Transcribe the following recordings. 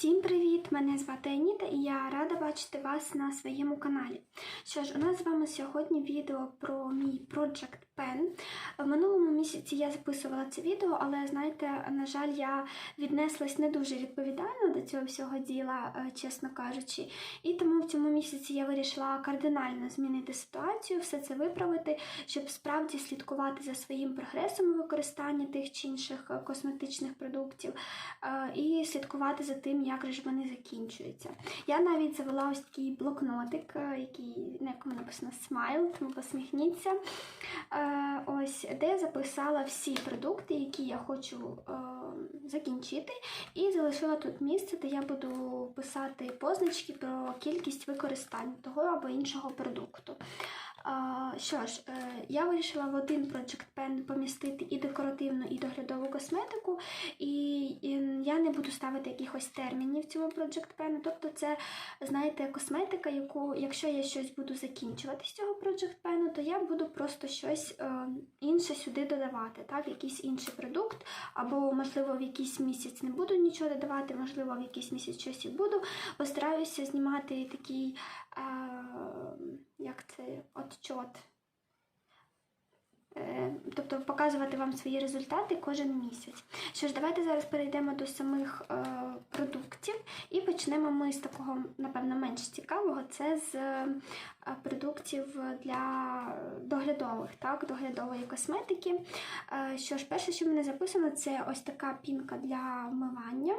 Всім привіт! Мене звати Аніта і я рада бачити вас на своєму каналі. Що ж, у нас з вами сьогодні відео про мій Project Pen. В минулому місяці я записувала це відео, але знаєте, на жаль, я віднеслась не дуже відповідально до цього всього діла, е, чесно кажучи. І тому в цьому місяці я вирішила кардинально змінити ситуацію, все це виправити, щоб справді слідкувати за своїм прогресом у використанні тих чи інших е, косметичних продуктів е, і слідкувати за тим, як же вони закінчуються. Я навіть завела ось такий блокнотик, е, який на якому написано смайл, тому посміхніться. Е, Ось де записала всі продукти, які я хочу е, закінчити, і залишила тут місце, де я буду писати позначки про кількість використань того або іншого продукту. Що ж, е, я вирішила в один Project Pen помістити і декоративну, і доглядову косметику, і, я не буду ставити якихось термінів цьому Project Pen. Тобто, це, знаєте, косметика, яку, якщо я щось буду закінчувати з цього Project Pen, то я буду просто щось е, інше сюди додавати, так, якийсь інший продукт, або, можливо, в якийсь місяць не буду нічого додавати, можливо, в якийсь місяць щось і буду. Постараюся знімати такий. Е, як це отчот. Е, Тобто показувати вам свої результати кожен місяць. Що ж, давайте зараз перейдемо до самих е, продуктів і почнемо ми з такого, напевно, менш цікавого. Це з продуктів для доглядових, так, доглядової косметики. Е, що ж, перше, що мене записано, це ось така пінка для вмивання.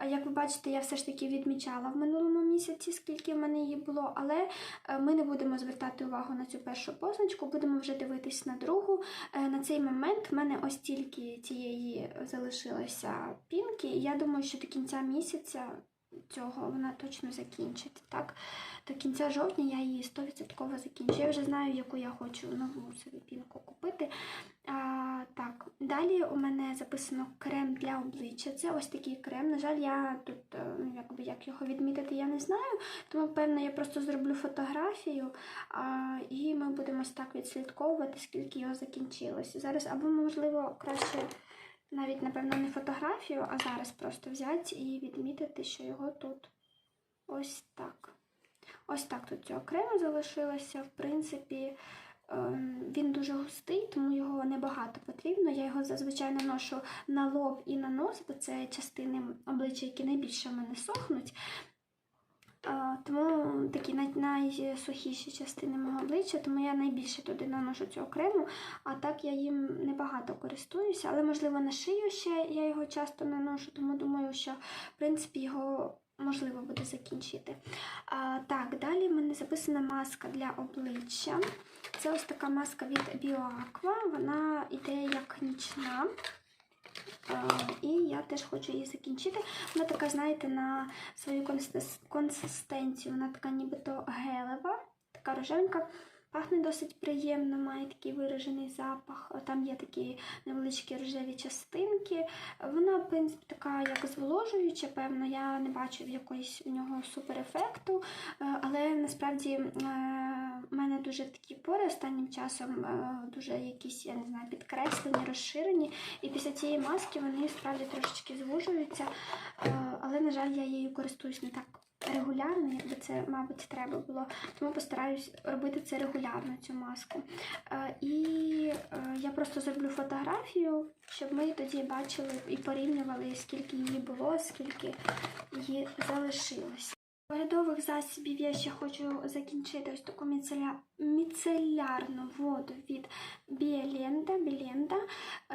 Е, Як ви бачите, я все ж таки відмічала в минулому місяці, скільки в мене її було, але е, ми не будемо звертати увагу на цю першу позначку, будемо вже дивитись на другу. Е, На цей момент в мене ось тільки цієї залишилося пінки, і я думаю, що до кінця місяця цього вона точно закінчить. Так? До кінця жовтня я її 100% закінчу. Я вже знаю, яку я хочу нову собі пінку купити. А, так, далі у мене записано крем для обличчя. Це ось такий крем. На жаль, я тут е, ну, якби як його відмітити, я не знаю. Тому, певно, я просто зроблю фотографію, а, і ми будемо так відслідковувати, скільки його закінчилось. Зараз або, можливо, краще навіть, напевно, не фотографію, а зараз просто взяти і відмітити, що його тут ось так. Ось так тут цього крему залишилося. В принципі, ем, він дуже густий, тому його небагато потрібно. Я його зазвичай наношу на лоб і на нос, бо це частини обличчя, які найбільше в мене сохнуть. Тому такі найсухіші частини мого обличчя, тому я найбільше туди наношу цього крему, а так я їм небагато користуюся, але можливо на шию ще я його часто наношу, тому думаю, що в принципі його можливо буде закінчити. А, так, далі в мене записана маска для обличчя. Це ось така маска від BioAqua, вона йде як нічна. І я теж хочу її закінчити. Вона така, знаєте, на свою консистенцію, вона така нібито гелева, така рожевенька. Пахне досить приємно, має такий виражений запах. Там є такі невеличкі рожеві частинки. Вона, в принципі, така як зволожуюча, певно, я не бачу якоїсь у нього суперефекту, Е, але насправді е, в мене дуже такі пори останнім часом е, дуже якісь, я не знаю, підкреслені, розширені. І після цієї маски вони справді трошечки звужуються, але, на жаль, я її користуюсь не так регулярно, якби це, мабуть, треба було. Тому постараюсь робити це регулярно, цю маску. Е, І е, я просто зроблю фотографію, щоб ми тоді бачили і порівнювали, скільки її було, скільки її залишилось. Доглядових засобів я ще хочу закінчити ось таку міцелярну воду від Біеленда. Біленда.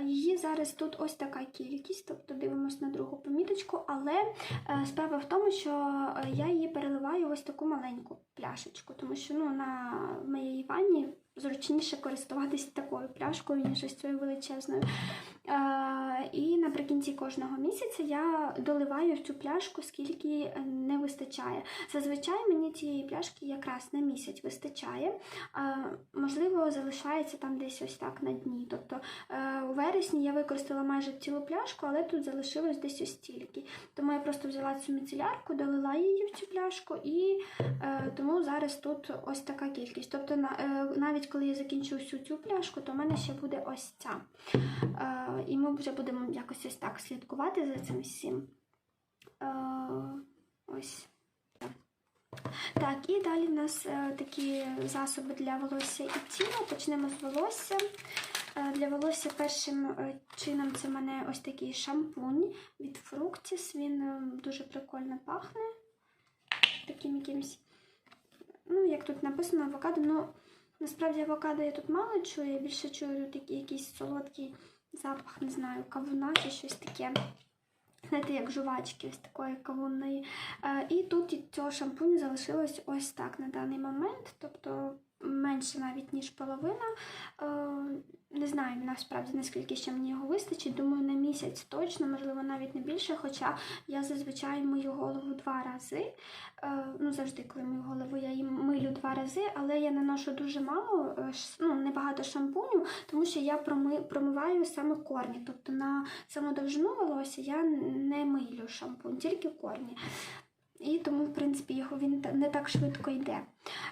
Її зараз тут ось така кількість, тобто дивимось на другу поміточку, але е, справа в тому, що е, я її переливаю ось таку маленьку пляшечку, тому що ну, на моїй ванні зручніше користуватися такою пляшкою, ніж ось цією величезною. І наприкінці кожного місяця я доливаю в цю пляшку, скільки не вистачає. Зазвичай мені цієї пляшки якраз на місяць вистачає. Можливо, залишається там десь ось так на дні. Тобто е, у вересні я використала майже цілу пляшку, але тут залишилось десь ось стільки. Тому я просто взяла цю міцелярку, долила її в цю пляшку, і е, тому зараз тут ось така кількість. Тобто, е, навіть коли я закінчу всю цю пляшку, то в мене ще буде ось ця. Е, і ми вже будемо якось ось так слідкувати за цим всім. Е, Ось. Так, і далі в нас е, такі засоби для волосся і тіла. Почнемо з волосся. Е, Для волосся першим е, чином це в мене ось такий шампунь від Fructis. Він дуже прикольно пахне. Таким якимсь, ну, як тут написано, авокадо. Ну, насправді авокадо я тут мало чую, я більше чую тут якийсь солодкий запах, не знаю, кавуна чи щось таке. Знаєте, як жувачки, ось такої кавунної. Е, І тут цього шампуню залишилось ось так на даний момент, тобто менше навіть, ніж половина. Е, Не знаю насправді наскільки ще мені його вистачить. Думаю, на місяць точно, можливо, навіть не більше. Хоча я зазвичай мию голову два рази. Е, Ну, завжди, коли мию голову, я її милю два рази, але я наношу дуже мало, е, ну, небагато шампуню, тому що я проми, промиваю саме корні. Тобто на саму довжину волосся я не милю шампунь, тільки корні. І тому, в принципі, його він не так швидко йде.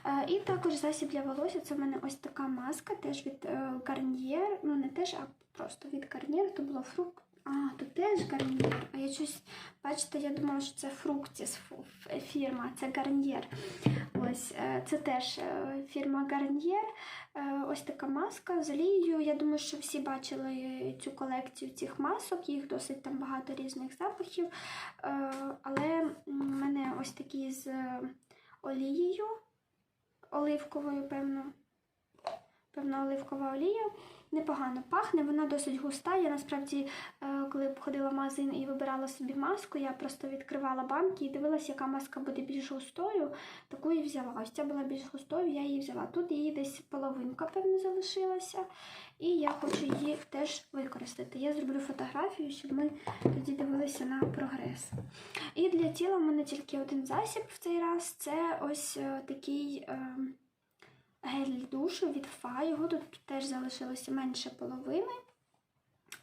Е, І також засіб для волосся це в мене ось така маска, теж від е, Garnier. Ну, не теж, а просто від Garnier. То було фрукт. А, тут теж Garnier. А я щось, бачите, я думала, що це Fructis фу- ф- фірма, це Garnier. Ось е, це теж е, фірма Garnier. Е, Ось така маска з олією. Я думаю, що всі бачили цю колекцію цих масок, їх досить там багато різних запахів. Але в мене ось такі з олією, оливковою, певно. Певно, оливкова олія. Непогано пахне, вона досить густа. Я насправді, е, коли б ходила в магазин і вибирала собі маску, я просто відкривала банки і дивилася, яка маска буде більш густою, таку і взяла. Ось ця була більш густою, я її взяла. Тут її десь половинка, певно, залишилася. І я хочу її теж використати. Я зроблю фотографію, щоб ми тоді дивилися на прогрес. І для тіла в мене тільки один засіб в цей раз. Це ось е, такий е, гель душу від Фа. Його тут теж залишилося менше половини.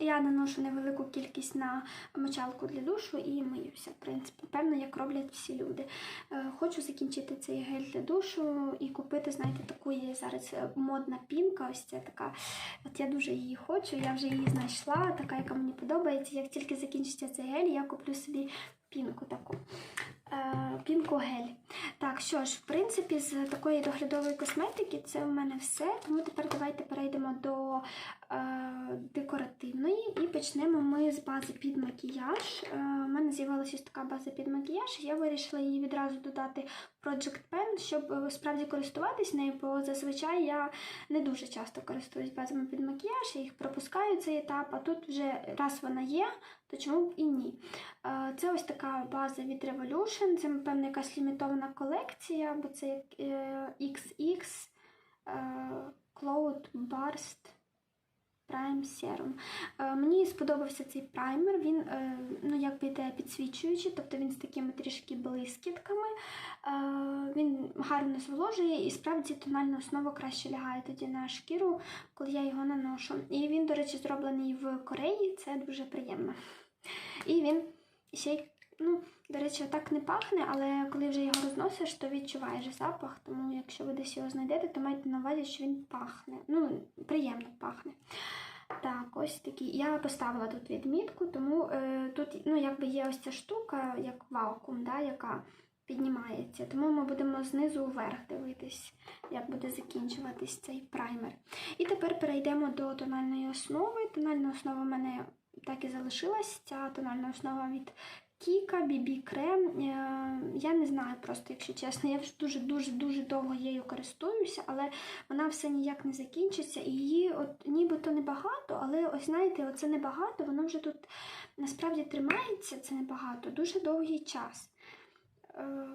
Я наношу невелику кількість на мочалку для душу і миюся, в принципі, певно, як роблять всі люди. Е, Хочу закінчити цей гель для душу і купити, знаєте, таку є зараз е, модна пінка. Ось ця така. От я дуже її хочу, я вже її знайшла, така, яка мені подобається. Як тільки закінчиться цей гель, я куплю собі пінку таку. Е, Пінку гель. Так, що ж, в принципі, з такої доглядової косметики це у мене все. Тому тепер давайте перейдемо до е, декоративної і почнемо ми з бази під макіяж. Е, у мене з'явилася така база під макіяж. Я вирішила її відразу додати в Project Pen, щоб е, справді користуватись нею, бо зазвичай я не дуже часто користуюсь базами під макіяж, я їх пропускаю цей етап, а тут вже раз вона є, то чому б і ні. Е, Це ось така база від Revolution, це, напевно, якась лімітована колекція, бо це як, е, XX е, Cloud Burst Prime Serum. Е, Мені сподобався цей праймер, він е, ну, якби йде підсвічуючий, тобто він з такими трішки блискітками. Е, Він гарно зволожує і справді тональна основа краще лягає тоді на шкіру, коли я його наношу. І він, до речі, зроблений в Кореї, це дуже приємно. І він ще й, ну, до речі, так не пахне, але коли вже його розносиш, то відчуваєш запах. Тому якщо ви десь його знайдете, то майте на увазі, що він пахне. Ну, приємно пахне. Так, ось такий. Я поставила тут відмітку, тому е, тут ну, якби є ось ця штука, як вакуум, да, яка піднімається. Тому ми будемо знизу вверх дивитись, як буде закінчуватись цей праймер. І тепер перейдемо до тональної основи. Тональна основа в мене так і залишилась. Ця тональна основа від Кіка, BB крем. Е, Я не знаю просто, якщо чесно. Я вже дуже-дуже-дуже довго нею користуюся, але вона все ніяк не закінчиться. І її от нібито небагато, але ось знаєте, оце небагато, воно вже тут насправді тримається, це небагато, дуже довгий час. Е,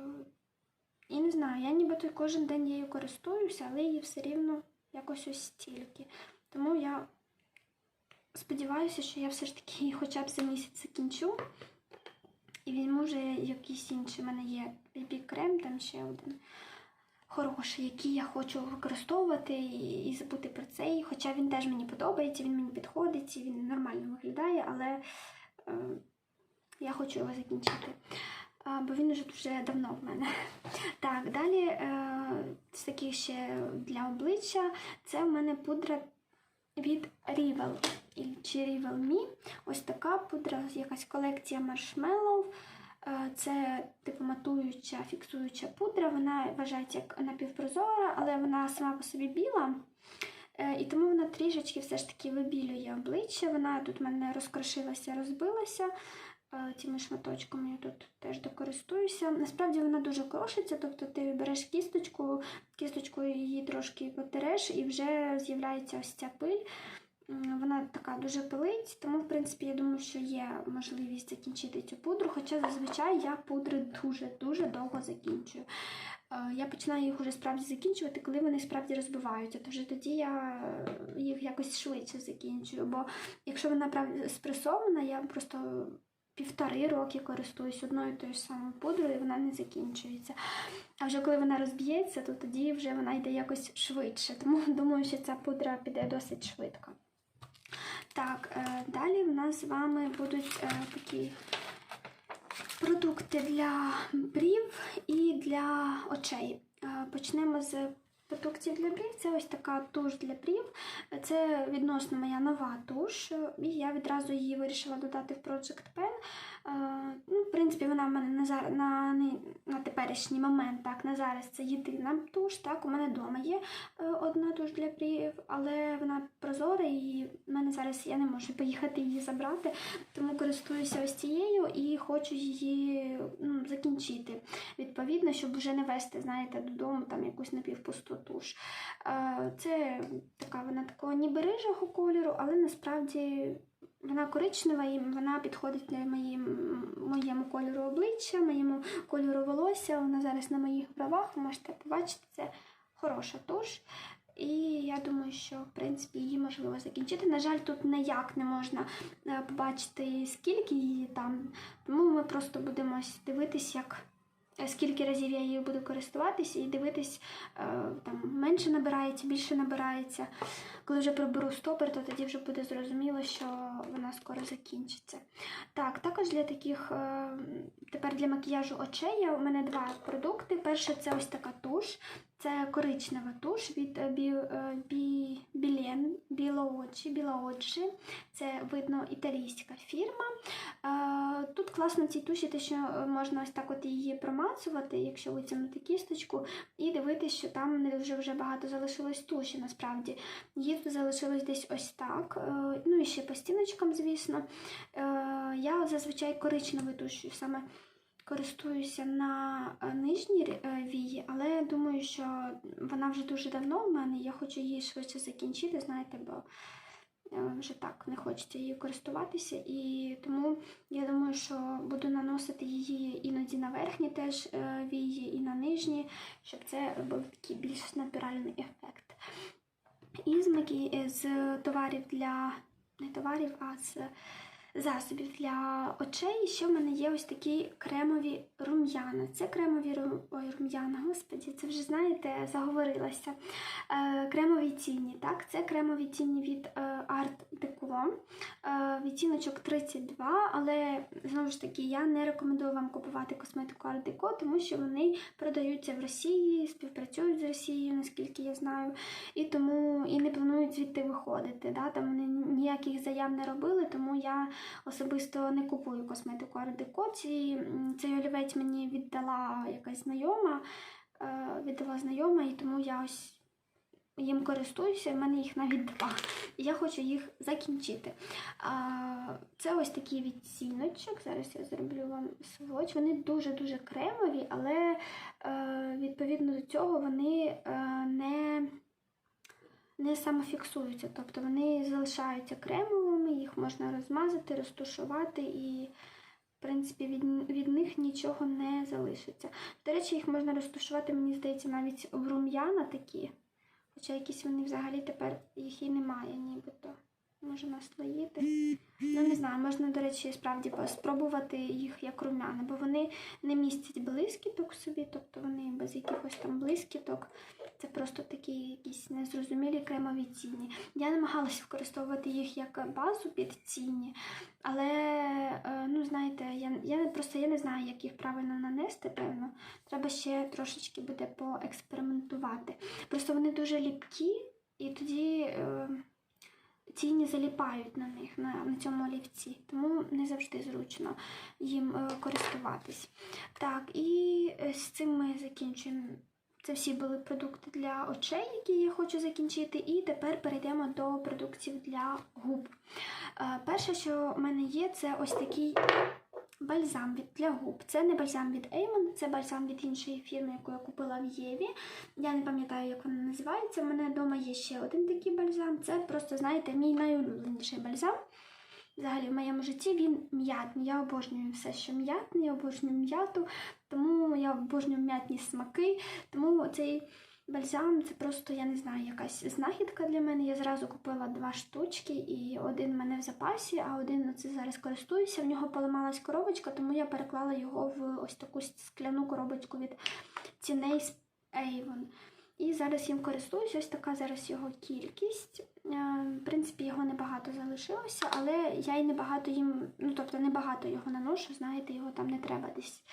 І не знаю, я нібито кожен день нею користуюся, але її все рівно якось ось стільки. Тому я сподіваюся, що я все ж таки її хоча б за місяць закінчу. І візьму вже якийсь інший. У мене є BB крем, там ще один хороший, який я хочу використовувати і, забути про цей. Хоча він теж мені подобається, він мені підходить, і він нормально виглядає, але е, я хочу його закінчити. А, бо він вже дуже давно в мене. Так, далі е, з ще для обличчя це в мене пудра від Rivel чи Me. Ось така пудра, якась колекція маршмеллоу. Е, Це типу матуюча, фіксуюча пудра. Вона вважається як напівпрозора, але вона сама по собі біла. Е, І тому вона трішечки все ж таки вибілює обличчя. Вона тут в мене розкрошилася, розбилася. Е, Цими шматочками я тут теж докористуюся. Насправді вона дуже крошиться, тобто ти береш кісточку, кісточкою її трошки потереш і вже з'являється ось ця пиль. Вона така дуже пилить, тому, в принципі, я думаю, що є можливість закінчити цю пудру, хоча зазвичай я пудри дуже-дуже довго закінчую. Е, Я починаю їх уже справді закінчувати, коли вони справді розбиваються. То вже тоді я е, їх якось швидше закінчую. Бо якщо вона спресована, я просто півтори роки користуюсь одною тою ж самою пудрою, і вона не закінчується. А вже коли вона розб'ється, то тоді вже вона йде якось швидше. Тому думаю, що ця пудра піде досить швидко. Так, е, далі в нас з вами будуть е, такі продукти для брів і для очей. Е, Почнемо з продуктів для брів. Це ось така туш для брів. Це відносно моя нова туш, і я відразу її вирішила додати в Project Pen. Ну, в принципі, вона в мене на, зар... на, на теперішній момент, так, на зараз це єдина туш. Так, у мене вдома є е, одна туш для брів, але вона прозора і в мене зараз я не можу поїхати її забрати, тому користуюся ось цією і хочу її ну, закінчити. Відповідно, щоб вже не вести, знаєте, додому там якусь напівпусту туш. Е, Це така вона такого ніби рижого кольору, але насправді вона коричнева і вона підходить для моїм, моєму кольору обличчя, моєму кольору волосся. Вона зараз на моїх правах, ви можете побачити, це хороша туш. І я думаю, що в принципі її можливо закінчити. На жаль, тут ніяк не можна е, побачити, скільки її там. Тому ми просто будемо дивитись, як скільки разів я її буду користуватися, і дивитись, е, там менше набирається, більше набирається. Коли вже приберу стопер, то тоді вже буде зрозуміло, що вона скоро закінчиться. Так, також для таких, е, тепер для макіяжу очей у мене два продукти. Перше це ось така туш. Це коричнева туш від е, е, Білоочі, Білоочі. Це видно італійська фірма. Е, Тут класно в цій туші, те, що можна ось так от її промацувати, якщо витягнути кісточку, і дивитися, що там не дуже вже багато залишилось туші насправді. Тут залишилось десь ось так. Ну і ще по стіночкам, звісно. Я зазвичай коричневою тушею саме користуюся на е, нижній е, вії, але думаю, що вона вже дуже давно в мене. Я хочу її швидше закінчити, знаєте, бо е, вже так не хочеться її користуватися. І тому я думаю, що буду наносити її іноді на верхні теж вії, і на нижні, щоб це був такий більш натуральний ефект. І з, макі... з товарів для не товарів, а з засобів для очей. Ще в мене є ось такі кремові рум'яна. Це кремові рум'яна, господі, це вже знаєте, заговорилася. Е, кремові тіні. Так, це кремові тіні від е, Art Deco. Е, відтіночок 32, але знову ж таки я не рекомендую вам купувати косметику Art Deco, тому що вони продаються в Росії, співпрацюють з Росією, наскільки я знаю, і тому і не планують звідти виходити. Да? Там вони ніяких заяв не робили, тому я особисто не купую косметику Art Deco. Ці, м, цей олівець мені віддала якась знайома, е, віддала знайома, і тому я ось їм користуюся, в мене їх навіть два. І я хочу їх закінчити. Це ось такий відціночок. Зараз я зроблю вам сволоч. Вони дуже-дуже кремові, але е, відповідно до цього вони е, не, не самофіксуються. Тобто вони залишаються кремовими, їх можна розмазати, розтушувати і. В принципі, від, від них нічого не залишиться. До речі, їх можна розташувати, мені здається, навіть в рум'яна такі. Хоча якісь вони взагалі тепер їх і немає, нібито. Може наслоїти. Ну, не знаю, можна, до речі, справді спробувати їх як рум'яна, бо вони не містять блискіток собі, тобто вони без якихось там блискіток. Це просто такі якісь незрозумілі кремові тіні. Я намагалася використовувати їх як базу під тіні, але, е, ну, знаєте, я, я просто я не знаю, як їх правильно нанести, певно. Треба ще трошечки буде поекспериментувати. Просто вони дуже ліпкі, і тоді е, тіні заліпають на них, на, на цьому олівці, тому не завжди зручно їм е, користуватись. Так, і е, з цим ми закінчуємо. Це всі були продукти для очей, які я хочу закінчити. І тепер перейдемо до продуктів для губ. Е, Перше, що в мене є, це ось такий бальзам для губ. Це не бальзам від Avon, це бальзам від іншої фірми, яку я купила в Єві. Я не пам'ятаю, як вона називається. У мене вдома є ще один такий бальзам. Це просто, знаєте, мій найулюбленіший бальзам. Взагалі, в моєму житті він м'ятний. Я обожнюю все, що м'ятне, я обожнюю м'яту, тому я обожнюю м'ятні смаки. Тому цей бальзам це просто, я не знаю, якась знахідка для мене. Я зразу купила два штучки, і один в мене в запасі, а один оце зараз користуюся. В нього поламалась коробочка, тому я переклала його в ось таку скляну коробочку від Teenage Avon. І зараз їм користуюсь, ось така зараз його кількість. Е, В принципі, його небагато залишилося, але я й небагато їм, ну тобто небагато його наношу, знаєте, його там не треба десь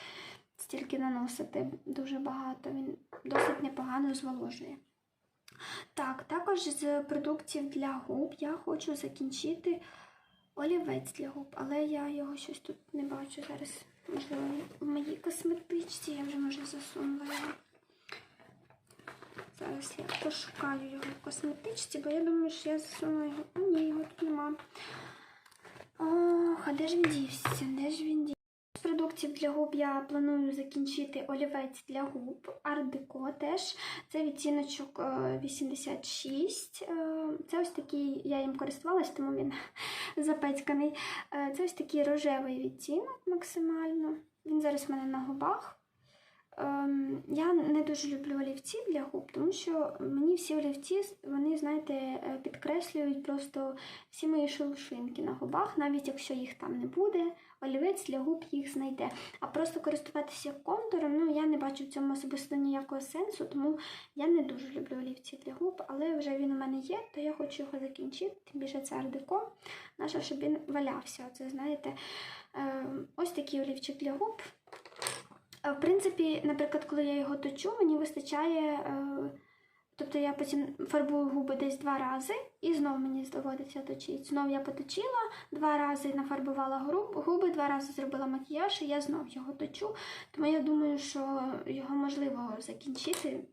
стільки наносити дуже багато. Він досить непогано зволожує. Так, також з продуктів для губ я хочу закінчити олівець для губ, але я його щось тут не бачу зараз. Можливо, в моїй косметичці я вже може засунула його. Зараз я пошукаю його в косметичці, бо я думаю, що я засунула його. А ні, його тут нема. Ох, а де ж він дівся? Де ж він дівся? З продуктів для губ я планую закінчити олівець для губ Deco теж. Це відтіночок е, 86. Е, Це ось такий, я їм користувалась, тому він запецьканий. Е, Це ось такий рожевий відтінок максимально. Він зараз в мене на губах. Ем, Я не дуже люблю олівці для губ, тому що мені всі олівці, вони, знаєте, е, підкреслюють просто всі мої шелушинки на губах, навіть якщо їх там не буде, олівець для губ їх знайде. А просто користуватися контуром, ну я не бачу в цьому особисто ніякого сенсу, тому я не дуже люблю олівці для губ, але вже він у мене є, то я хочу його закінчити. Тим більше це ардеко, наше, щоб він валявся. Оце, знаєте, е, ось такий олівчик для губ. В принципі, наприклад, коли я його точу, мені вистачає. е, Тобто я потім фарбую губи десь два рази, і знов мені доводиться точити. Знов я поточила, два рази нафарбувала губи, два рази зробила макіяж, і я знов його точу. Тому я думаю, що його можливо закінчити.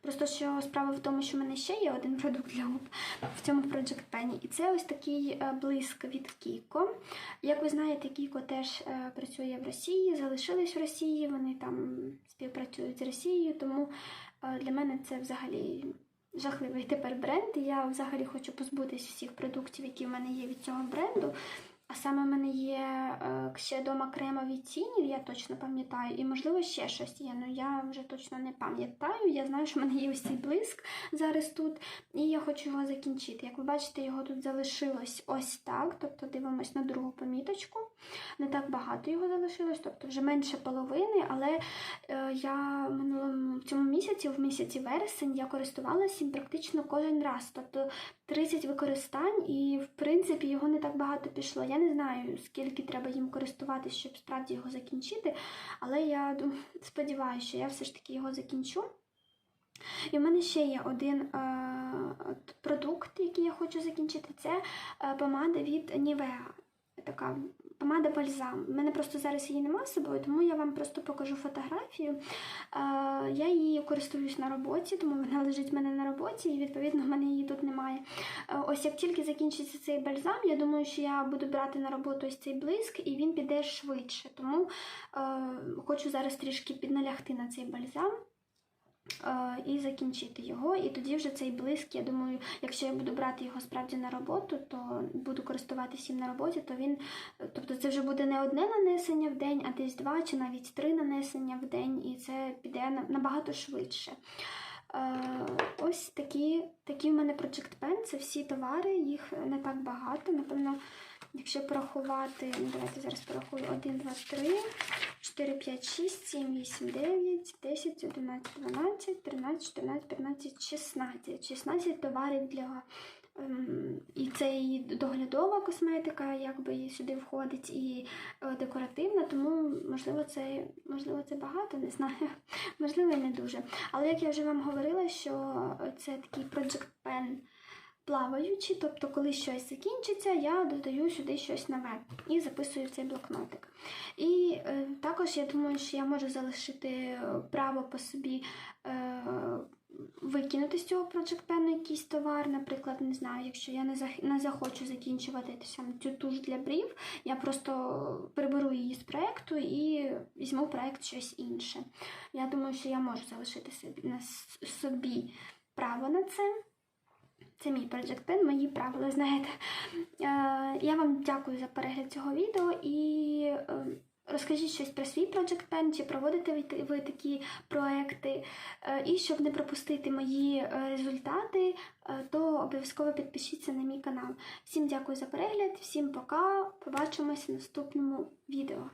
Просто що справа в тому, що в мене ще є один продукт для губ в цьому Project Penny. І це ось такий е, блиск від Kiko. Як ви знаєте, Kiko теж е, працює в Росії, залишились в Росії, вони там співпрацюють з Росією, тому е, для мене це взагалі жахливий тепер бренд. Я взагалі хочу позбутись всіх продуктів, які в мене є від цього бренду. А саме в мене є ще дома кремові тіні, я точно пам'ятаю, і можливо ще щось є. Ну я вже точно не пам'ятаю. Я знаю, що в мене є ось цей блиск зараз тут, і я хочу його закінчити. Як ви бачите, його тут залишилось ось так. Тобто дивимось на другу поміточку. Не так багато його залишилось, тобто вже менше половини, але е, я в цьому місяці, в місяці вересень, я користувалася їм практично кожен раз. Тобто 30 використань, і в принципі його не так багато пішло. Я не знаю, скільки треба їм користуватися, щоб справді його закінчити, але я сподіваюся, що я все ж таки його закінчу. І в мене ще є один е, продукт, який я хочу закінчити. Це е, помада від Nivea. Така помада бальзам. У мене просто зараз її немає з собою, тому я вам просто покажу фотографію. Я її користуюсь на роботі, тому вона лежить в мене на роботі, і відповідно в мене її тут немає. Ось як тільки закінчиться цей бальзам, я думаю, що я буду брати на роботу ось цей блиск, і він піде швидше. Тому хочу зараз трішки підналягти на цей бальзам. Е, І закінчити його, і тоді вже цей блиск, я думаю, якщо я буду брати його справді на роботу, то буду користуватися їм на роботі, то він, тобто це вже буде не одне нанесення в день, а десь два чи навіть три нанесення в день, і це піде набагато швидше. Е, ось такі, такі в мене Project Pen, це всі товари, їх не так багато. Напевно, якщо порахувати, ну давайте зараз порахую 1, 2, 3, 4, 5, 6, 7, 8, 9, 10, 11, 12, 13, 14, 15, 16. 16 товарів для. ем, І це і доглядова косметика, якби сюди входить, і е, декоративна, тому можливо це можливо це багато, не знаю, можливо, і не дуже. Але як я вже вам говорила, що це такий Project Pen плаваючі, тобто, коли щось закінчиться, я додаю сюди щось нове і записую цей блокнотик. І е, також я думаю, що я можу залишити е, право по собі. Е, Викинути з цього Project Pen якийсь товар, наприклад, не знаю, якщо я не зах- не захочу закінчувати там, цю туш для брів, я просто приберу її з проекту і візьму проект щось інше. Я думаю, що я можу залишити собі, на собі право на це. Це мій Project Pen, мої правила, знаєте. Е, я вам дякую за перегляд цього відео і е, розкажіть щось про свій Project Pen, чи проводите ви, такі проекти. Е, і щоб не пропустити мої результати, то обов'язково підпишіться на мій канал. Всім дякую за перегляд, всім пока. Побачимося в наступному відео.